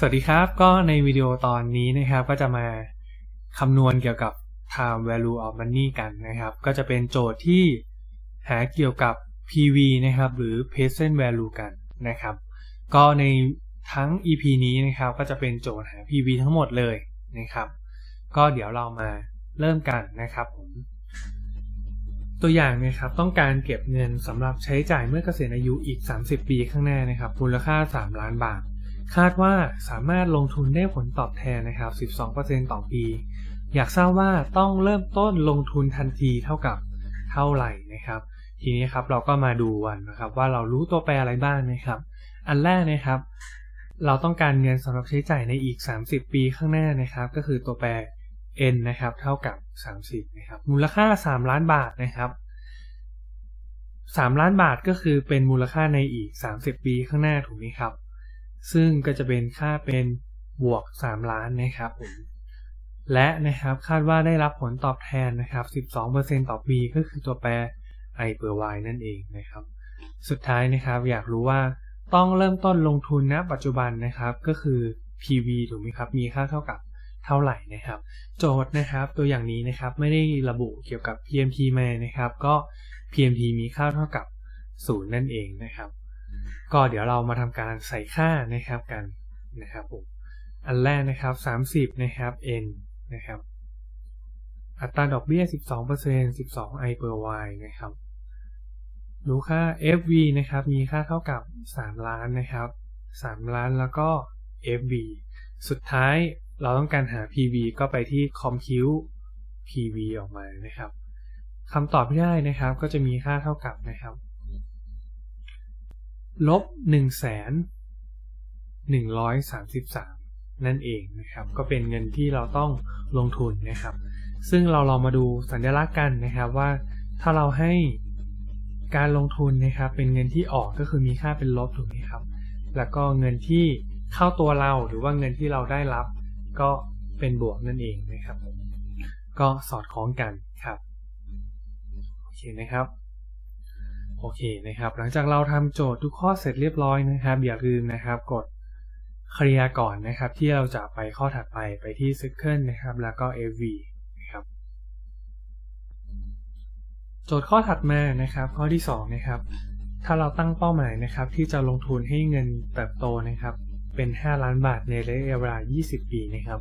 สวัสดีครับ ก็ในวิดีโอตอนนี้นะครับ ก็จะมาคำนวณเกี่ยวกับ time value of money กันนะครับ ก็จะเป็นโจทย์ที่หาเกี่ยวกับ PV นะครับ หรือ present value กันนะครับ ก็ในทั้ง EP นี้นะครับ ก็จะเป็นโจทย์หา PV ทั้งหมดเลยนะครับ ก็เดี๋ยวเรามาเริ่มกันนะครับผมตัวอย่างนะครับต้องการเก็บเงินสำหรับใช้จ่ายเมื่อเกษียณอายุอีก 30 ปีข้างหน้านะครับมูลค่า 3 ล้านบาท คาดว่าสามารถลงทุนได้ผลตอบแทนนะครับ 12%ต่อปี อยากทราบว่าต้องเริ่มต้นลงทุนทันทีเท่ากับเท่าไหร่นะครับ ทีนี้ครับเราก็มาดูวันนะครับว่าเรารู้ตัวแปรอะไรบ้างนะครับ อันแรกนะครับ เราต้องการเงินสำหรับใช้จ่ายในอีก 30 ปีข้างหน้านะครับ ก็คือตัวแปร n นะครับเท่ากับ 30นะครับมูลค่า 3 ล้านบาทนะครับ3 ล้านบาทก็คือเป็นมูลค่าในอีก 30 ปีข้างหน้าถูกไหมครับ ซึ่งก็จะเป็นค่าเป็นบวก 3 ล้านนะครับผมและนะครับคาดว่าได้รับผลตอบแทนนะครับ 12%ต่อปีก็คือตัวแปร i เปอร์ y นั่นเองนะครับ สุดท้ายนะครับอยากรู้ว่าต้องเริ่มต้นลงทุนณปัจจุบันนะครับก็คือ PV ถูกไหมครับ มีค่าเท่ากับเท่าไหร่นะครับ โจทย์นะครับตัวอย่างนี้นะครับไม่ได้ระบุเกี่ยวกับ PMT มานะครับ ก็ PMT มีค่าเท่ากับ 0 นั่นเองนะครับ ก็เดี๋ยวเรามาทำการใส่ค่านะครับกันนะครับผมอันแรกนะครับ 30 นะครับ n นะครับ อัตราดอกเบี้ย 12% 12 i per y นะครับรู้ค่า FV นะครับ มีค่าเท่ากับ 3 ล้านนะครับ 3 ล้านแล้วก็ FV สุดท้ายเราต้องการหา PV ก็ไปที่ compute PV ออกมานะครับคำตอบที่ได้นะครับก็จะมีค่าเท่ากับนะครับ ลบ1 1 3 3นั่นเองนะครับ ก็เป็นเงินที่เราต้องลงทุนนะครับ ซึ่งเราลองมาดูสัญลักษณ์กันนะครับว่าถ้าเราให้การลงทุนนะครับเป็นเงินที่ออกก็คือมีค่าเป็นลบถูกไหมครับ แล้วก็เงินที่เข้าตัวเราหรือว่าเงินที่เราได้รับ ก็เป็นบวกนั่นเองนะครับ ก็สอดคล้องกันครับ โอเคนะครับ โอเคนะครับ หลังจากเราทำโจทย์ทุกข้อเสร็จเรียบร้อยนะครับ อย่าลืมนะครับกดเคลียร์ก่อนนะครับ ที่เราจะไปข้อถัดไปไปที่ Circle นะครับ แล้วก็ FV นะครับ โจทย์ข้อถัดมานะครับ ข้อที่2นะครับถ้าเราตั้งเป้าหมายนะครับ ที่จะลงทุนให้เงินเติบโตนะครับ เป็น 5 ล้านบาทในระยะเวลา 20 ปีนะครับ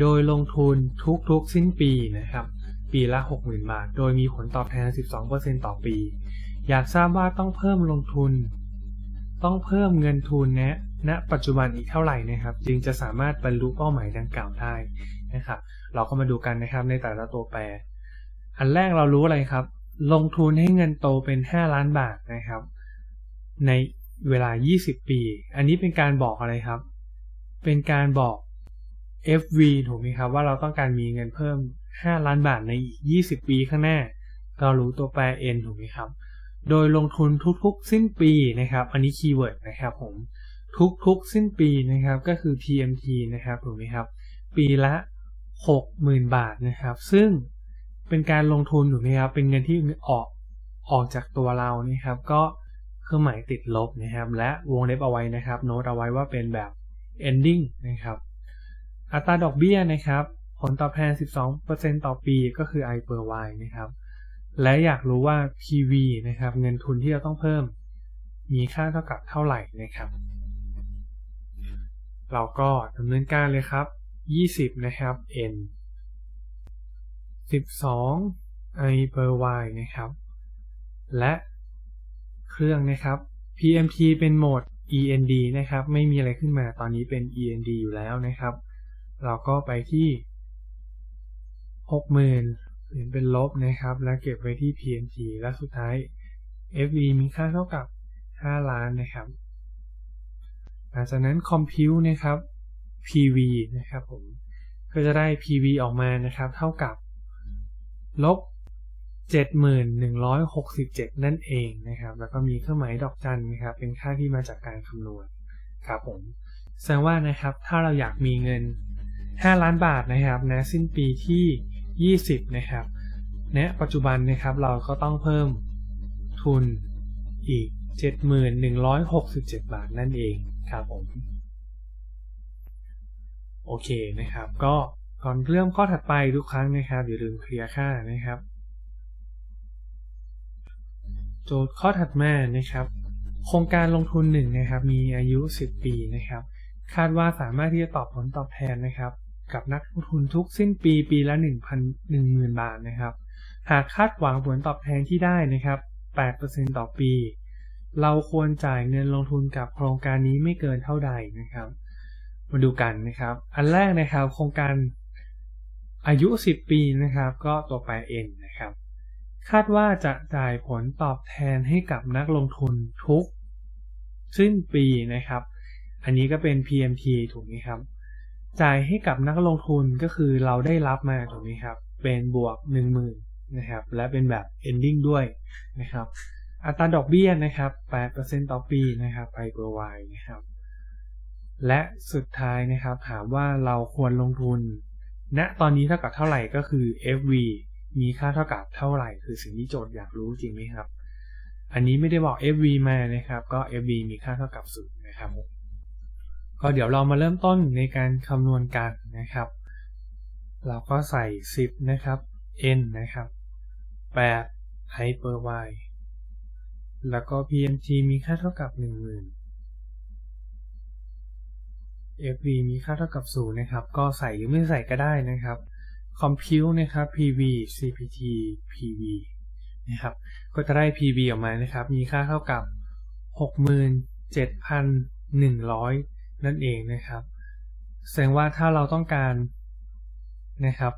โดยลงทุนทุกๆสิ้นปีนะครับ ปีละ 60,000 บาท โดยมีผลตอบแทน 12%ต่อปี อยากทราบว่าต้องเพิ่มลงทุน ต้องเพิ่มเงินทุนนะณปัจจุบันอีกเท่าไหร่นะครับ จึงจะสามารถบรรลุเป้าหมายดังกล่าวได้นะครับ เราก็มาดูกันนะครับในแต่ละตัวแปร อันแรกเรารู้อะไรครับ ลงทุนให้เงินโตเป็น 5 ล้านบาทนะครับ ในเวลา 20 ปี อันนี้เป็นการบอกอะไรครับ เป็นการบอก FV ถูกไหมครับ ว่าเราต้องการมีเงินเพิ่ม 5 ล้านบาทในอีก 20 ปีข้างหน้า เรารู้ตัวแปร N ถูกไหมครับ โดยลงทุนทุกๆ สิ้นปีนะครับ อันนี้คีย์เวิร์ดนะครับผมทุกๆ สิ้นปีนะครับก็คือ PMT นะครับถูกไหมครับปีละ 60,000 บาทนะครับ ซึ่งเป็นการลงทุนถูกไหมครับเป็นเงินที่ออกออกจากตัวเรานี่ครับ ก็เครื่องหมายติดลบนะครับ และวงเล็บเอาไว้นะครับ โน้ตเอาไว้ว่าเป็นแบบ ending นะครับ อัตราดอกเบี้ยนะครับ ผลตอบแทน 12%ต่อปีก็คือ i per y นะครับ และอยากรู้ว่า PV นะครับ เงินทุนที่เราต้องเพิ่ม มีค่าเท่ากับเท่าไหร่นะครับ เราก็ดำเนินการเลยครับ 20 นะครับ n 12 i per y นะครับ และเครื่องนะครับ PMT เป็นโหมด END นะครับ ไม่มีอะไรขึ้นมาตอนนี้เป็น END อยู่แล้วนะครับ เราก็ไปที่ 60,000 เปลี่ยนเป็นลบนะครับ แล้วเก็บไว้ที่ PMT และสุดท้าย FV มีค่าเท่ากับ 5 ล้านนะครับ หลังจากนั้น Compute นะครับ PV นะครับผม ก็จะได้ PV ออกมานะครับ เท่ากับลบ 7167 นั่นเองนะครับ แล้วก็มีเครื่องหมายดอกจันนะครับ เป็นค่าที่มาจากการคำนวณครับผม แสดงว่านะครับ ถ้าเราอยากมีเงิน 5 ล้านบาทนะครับนะสิ้นปีที่ 20 นะครับณนะปัจจุบันนะครับเราก็ต้องเพิ่มทุนอีก 7167 บาทนั่นเองครับผมโอเคนะครับ ก็ก่อนเริ่มข้อถัดไปทุกครั้งนะครับอย่าลืมเคลียร์ค่านะครับ โจทย์ข้อถัดมานะครับ โครงการลงทุนหนึ่งนะครับ มีอายุ 10 ปีนะครับ คาดว่าสามารถที่จะตอบผลตอบแทนนะครับ กับนักลงทุนทุกสิ้นปีปีละ 1,000 10,000 บาทนะครับ หากคาดหวังผลตอบแทนที่ได้นะครับ 8%ต่อปี เราควรจ่ายเงินลงทุนกับโครงการนี้ไม่เกินเท่าใดนะครับ มาดูกันนะครับ อันแรกนะครับโครงการอายุ 10 ปีนะครับ ก็ตัวแปร n นะครับ คาดว่าจะจ่ายผลตอบแทนให้กับนักลงทุนทุกสิ้นปีนะครับ อันนี้ก็เป็น PMT ถูกไหมครับ จ่ายให้กับนักลงทุนก็คือเราได้รับมาถูกไหมครับ เป็นบวก 10,000นะครับ และเป็นแบบ ending ด้วยนะครับ อัตราดอกเบี้ยนะครับ 8%ต่อปีนะครับไปเปอร์นะครับ และสุดท้ายนะครับถามว่าเราควรลงทุนณตอนนี้เท่ากับเท่าไหร่ก็คือ FV มีค่าเท่ากับเท่าไหร่ คือสิ่งที่โจทย์อยากรู้จริงไหมครับ อันนี้ไม่ได้บอก FV มานะครับ ก็ FV มีค่าเท่ากับศูนย์นะครับ ก็เดี๋ยวเรามาเริ่มต้นในการคำนวณกันนะครับ เราก็ใส่ 10 นะครับ n นะครับ 8 i per y แล้วก็ PMT มีค่าเท่ากับ 10,000 FV มีค่าเท่ากับ0นะครับ ก็ใส่หรือไม่ใส่ก็ได้นะครับ Compute นะครับ PV CPT PV นะครับก็จะได้ PV ออกมานะครับ มีค่าเท่ากับ 67,100 นั่นเองนะครับ แสดงว่าถ้าเราต้องการนะครับ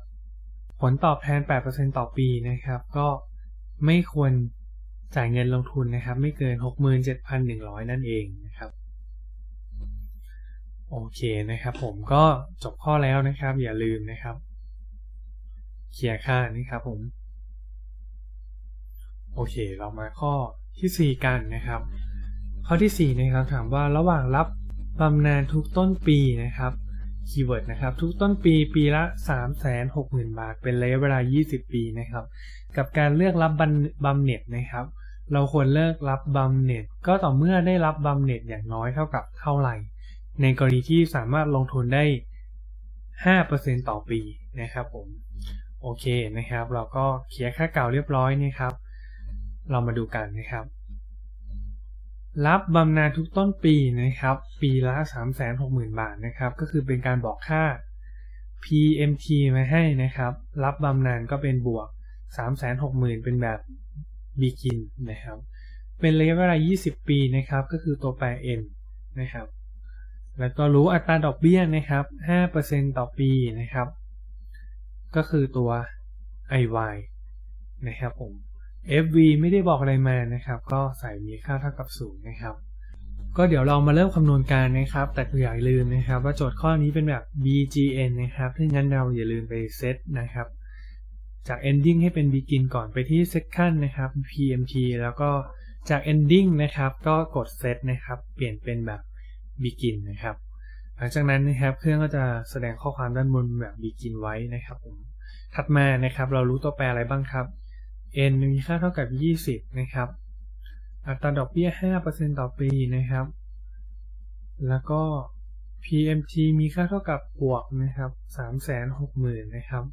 ผลตอบแทน 8%ต่อปีนะครับ ก็ไม่ควรจ่ายเงินลงทุนนะครับ ไม่เกิน 67,100 นั่นเองนะครับ โอเคนะครับ ผมก็จบข้อแล้วนะครับ อย่าลืมนะครับเคลียร์ค่านะครับผม โอเค เรามาข้อที่ 4 กันนะครับ ข้อที่ 4 นะครับถามว่าระหว่างรับ บำนาญทุกต้นปีนะครับคีย์เวิร์ดนะครับ ทุกต้นปีปีละ 360,000 บาท เป็นระยะเวลา 20 ปีนะครับ กับการเลือกรับบำเหน็จนะครับ เราควรเลิกรับบำเหน็จ ก็ต่อเมื่อได้รับบำเหน็จอย่างน้อยเท่ากับเท่าไหร่ ในกรณีที่สามารถลงทุนได้ 5%ต่อปีนะครับผมโอเคนะครับ เราก็เคลียร์ค่าเก่าเรียบร้อยนะครับ เรามาดูกันนะครับ รับบำนาญทุกต้นปีนะครับ ปีละ 360,000 บาทนะครับ ก็คือเป็นการบอกค่า PMT มาให้นะครับ รับบำนาญก็เป็นบวก 360,000 เป็นแบบ begin นะครับ เป็นระยะเวลา 20 ปีนะครับ ก็คือตัวแปร n นะครับ แล้วก็รู้อัตราดอกเบี้ยนะครับ 5%ต่อปีนะครับ ก็คือตัว IY นะครับผม FV ไม่ได้บอกอะไรมานะครับ ก็ใส่มีค่าเท่ากับ0นะครับ ก็เดี๋ยวเรามาเริ่มคำนวณการนะครับ แต่อย่าลืมนะครับ ว่าโจทย์ข้อนี้เป็นแบบ BGN นะครับถ้างั้นเราอย่าลืมไปเซตนะครับ จาก ending ให้เป็น begin ก่อนไปที่ second นะครับ PMT แล้วก็จาก ending นะครับ ก็กด set นะครับ เปลี่ยนเป็นแบบ begin นะครับ หลังจากนั้นนะครับ เครื่องก็จะแสดงข้อความด้านบนแบบ begin ไว้นะครับผม ถัดมานะครับ เรารู้ตัวแปรอะไรบ้างครับ n มีค่าเท่ากับ 20 นะครับ อัตราดอกเบี้ย 5%ต่อปีนะครับ แล้วก็ PMT มีค่าเท่ากับบวกนะครับ 360,000 นะครับ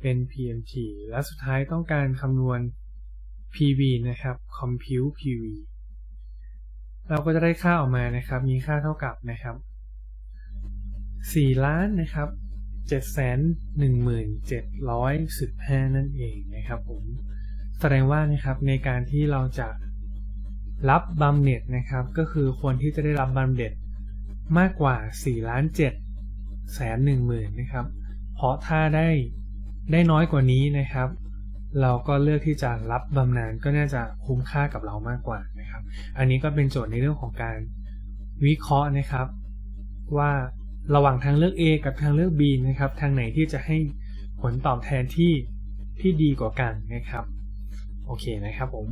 เป็น PMT และสุดท้ายต้องการคำนวณ PV นะครับ Compute PV เราก็จะได้ค่าออกมานะครับ มีค่าเท่ากับนะครับ 4 ล้านนะครับ 717,715 นั่นเองนะครับผม แสดงว่านะครับในการที่เราจะรับบำเหน็จนะครับก็คือควรที่จะได้รับบำเหน็จมากกว่า4ล้าน7แสน1หมื่นนะครับ เพราะถ้าได้ได้น้อยกว่านี้นะครับ เราก็เลือกที่จะรับบำนาญก็น่าจะคุ้มค่ากับเรามากกว่านะครับ อันนี้ก็เป็นโจทย์ในเรื่องของการวิเคราะห์นะครับว่า ระหว่างทางเลือก A กับทางเลือก B นะครับ ทางไหนที่จะให้ผลตอบแทนที่ที่ดีกว่ากันนะครับ โอเคนะครับผม